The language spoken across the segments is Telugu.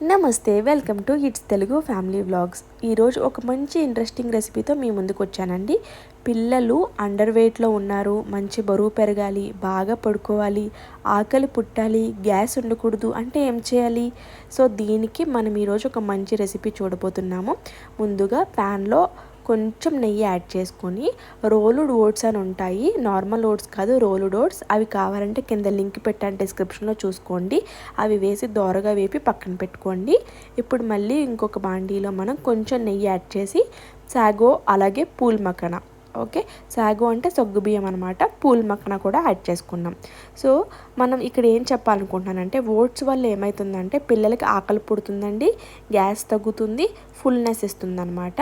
నమస్తే welcome to it's Telugu family vlogs. ఈరోజు ఒక మంచి ఇంట్రెస్టింగ్ రెసిపీతో మీ ముందుకు వచ్చానండి. పిల్లలు అండర్ వెయిట్లో ఉన్నారు మంచి బరువు పెరగాలి బాగా పడుకోవాలి ఆకలి పుట్టాలి గ్యాస్ ఉండకూడదు అంటే ఏం చేయాలి? సో దీనికి మనం ఈరోజు ఒక మంచి రెసిపీ చూడబోతున్నాము. ముందుగా ప్యాన్లో కొంచెం నెయ్యి యాడ్ చేసుకొని రోలుడ్ ఓట్స్ అని ఉంటాయి. నార్మల్ ఓట్స్ కాదు రోలుడ్ ఓట్స్. అవి కావాలంటే కింద లింక్ పెట్టాను డిస్క్రిప్షన్లో చూసుకోండి. అవి వేసి దోరగా వేపి పక్కన పెట్టుకోండి. ఇప్పుడు మళ్ళీ ఇంకొక బాండీలో మనం కొంచెం నెయ్యి యాడ్ చేసి సాగో అలాగే పూల్ మక్కన ఓకే? సాగో అంటే సొగ్గు బియ్యం అనమాట పూల్ మక్కన కూడా యాడ్ చేసుకున్నాం. సో మనం ఇక్కడ ఏం చెప్పాలనుకుంటున్నానంటే ఓట్స్ వల్ల ఏమవుతుందంటే పిల్లలకి ఆకలి పుడుతుందండి గ్యాస్ తగ్గుతుంది ఫుల్నెస్ ఇస్తుంది అనమాట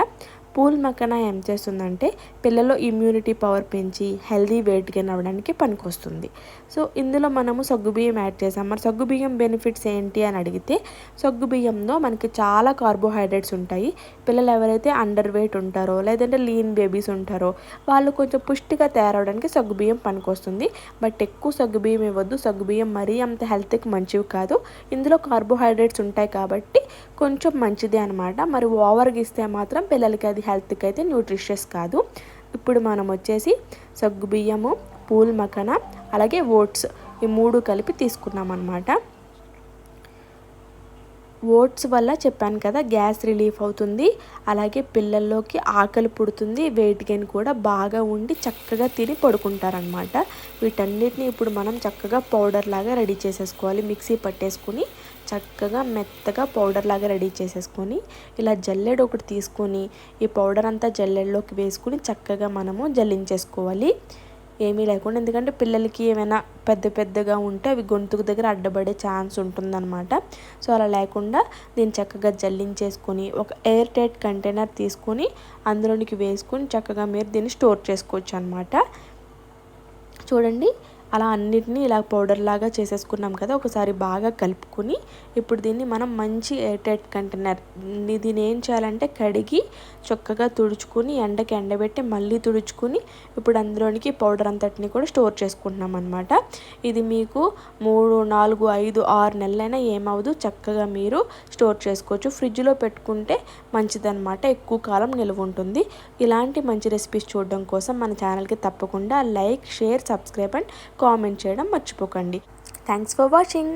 పూల్ మక్కన ఏం చేస్తుందంటే పిల్లలు ఇమ్యూనిటీ పవర్ పెంచి హెల్దీ వెయిట్ గెయిన్ అవ్వడానికి పనికొస్తుంది. సో ఇందులో మనము సగ్గుబియ్యం యాడ్ చేసాం. మరి సగ్గుబియ్యం బెనిఫిట్స్ ఏంటి అని అడిగితే సగ్గుబియ్యంలో మనకి చాలా కార్బోహైడ్రేట్స్ ఉంటాయి. పిల్లలు ఎవరైతే అండర్ వెయిట్ ఉంటారో లేదంటే లీన్ బేబీస్ ఉంటారో వాళ్ళు కొంచెం పుష్టిగా తయారవడానికి సగ్గుబియ్యం పనికొస్తుంది. బట్ ఎక్కువ సగ్గుబియ్యం ఇవ్వద్దు. సగ్గుబియ్యం మరీ అంత హెల్త్కి మంచివి కాదు. ఇందులో కార్బోహైడ్రేట్స్ ఉంటాయి కాబట్టి కొంచెం మంచిది అనమాట మరి ఓవర్గా ఇస్తే మాత్రం పిల్లలకి అది హెల్త్కి అయితే న్యూట్రిషియస్ కాదు. ఇప్పుడు మనం వచ్చేసి సగ్గు బియ్యము పూల్ మకన అలాగే ఓట్స్ ఈ మూడు కలిపి తీసుకున్నాం అనమాట ఓట్స్ వల్ల చెప్పాను కదా గ్యాస్ రిలీఫ్ అవుతుంది. అలాగే పిల్లల్లోకి ఆకలి పుడుతుంది వెయిట్ గెయిన్ కూడా బాగా ఉండి చక్కగా తిని పడుకుంటారనమాట వీటన్నిటిని ఇప్పుడు మనం చక్కగా పౌడర్ లాగా రెడీ చేసేసుకోవాలి మిక్సీ పట్టేసుకుని. చక్కగా మెత్తగా పౌడర్ లాగా రెడీ చేసేసుకొని ఇలా జల్లెడ ఒకటి తీసుకొని ఈ పౌడర్ అంతా జల్లెడలోకి వేసుకుని చక్కగా మనము జల్లించేసుకోవాలి. ఏమీ లేకుండా ఎందుకంటే పిల్లలకి ఏమైనా పెద్ద పెద్దగా ఉంటే అవి గొంతుకు దగ్గర అడ్డపడే ఛాన్స్ ఉంటుందన్నమాట. సో అలా లేకుండా దీన్ని చక్కగా జల్లించేసుకొని ఒక ఎయిర్ టైట్ కంటైనర్ తీసుకొని అందులోనికి వేసుకొని చక్కగా మీరు దీన్ని స్టోర్ చేసుకోవచ్చు అనమాట చూడండి అలా అన్నిటినీ ఇలా పౌడర్ లాగా చేసేసుకున్నాం కదా ఒకసారి బాగా కలుపుకొని ఇప్పుడు దీన్ని మనం మంచి ఎయిర్టైట్ కంటైనర్ దీన్ని ఏం చేయాలంటే కడిగి చక్కగా తుడుచుకుని ఎండకి ఎండబెట్టి మళ్ళీ తుడుచుకుని ఇప్పుడు అందులోనికి పౌడర్ అంతటిని కూడా స్టోర్ చేసుకుంటున్నాం అనమాట ఇది మీకు మూడు నాలుగు ఐదు ఆరు నెలలైనా ఏమవదు చక్కగా మీరు స్టోర్ చేసుకోవచ్చు. ఫ్రిడ్జ్లో పెట్టుకుంటే మంచిదన్నమాట. ఎక్కువ కాలం నిల్వ ఉంటుంది. ఇలాంటి మంచి రెసిపీస్ చూడడం కోసం మన ఛానల్కి తప్పకుండా like share subscribe and comment చేయడం మర్చిపోకండి. Thanks for watching